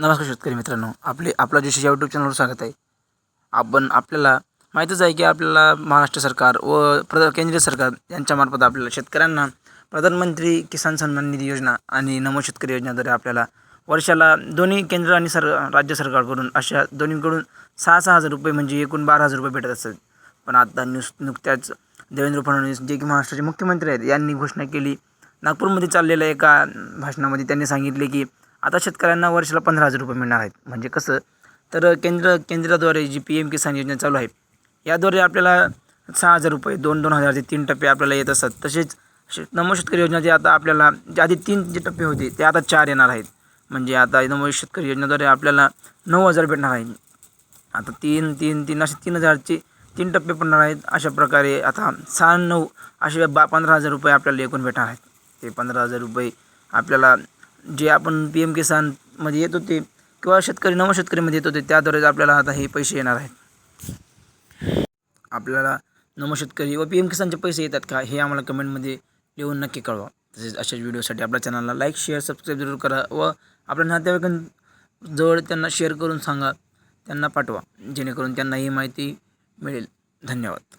नमस्कार शेतकरी मित्रांनो आपले आपला जोशी या यूट्यूब चॅनलवर स्वागत आहे. आपण आपल्याला माहीतच आहे की आपल्याला महाराष्ट्र सरकार व प्र केंद्रीय सरकार यांच्यामार्फत आपल्याला शेतकऱ्यांना प्रधानमंत्री किसान सन्मान निधी योजना आणि नमो शेतकरी योजनाद्वारे आपल्याला वर्षाला दोन्ही केंद्र आणि सर राज्य सरकारकडून अशा दोन्हीकडून सहा सहा हजार रुपये म्हणजे एकूण बारा हजार रुपये भेटत असतात. पण आता न्यूज नुकत्याच देवेंद्र फडणवीस जे की महाराष्ट्राचे मुख्यमंत्री आहेत यांनी घोषणा केली. नागपूरमध्ये चाललेल्या एका भाषणामध्ये त्यांनी सांगितले की आता शेतकऱ्यांना वर्षाला पंधरा हजार रुपये मिळणार आहेत. म्हणजे कसं? तर केंद्र केंद्राद्वारे जी पी एम किसान योजना चालू आहे याद्वारे आपल्याला सहा हजार रुपये दोन दोन हजारचे तीन टप्पे आपल्याला येत असतात. तसेच शे नमो शेतकरी योजना जे आता आपल्याला जे आधी तीन जे टप्पे होते ते आता चार येणार आहेत. म्हणजे आता नमो शेतकरी योजनेद्वारे आपल्याला नऊ हजार भेटणार आहे. आता तीन तीन तीन असे तीन हजारचे तीन टप्पे पडणार आहेत. अशा प्रकारे आता सहा नऊ असे बा पंधरा हजार रुपये आपल्याला एकूण भेटणार आहेत. ते पंधरा हजार रुपये आपल्याला जे आपण पी एम किसानमध्ये येत होते किंवा शेतकरी नव शेतकरीमध्ये येत होते त्याद्वारे आपल्याला आता हे पैसे येणार आहेत. आपल्याला नमो शेतकरी व पी एम किसानचे पैसे येतात का हे आम्हाला कमेंटमध्ये लिहून नक्की कळवा. तसेच अशाच व्हिडिओसाठी आपल्या चॅनलला लाईक शेअर सबस्क्राईब जरूर करा व आपल्या नातेवाईकांजवळ त्यांना शेअर करून सांगा त्यांना पाठवा जेणेकरून त्यांना ही माहिती मिळेल. धन्यवाद.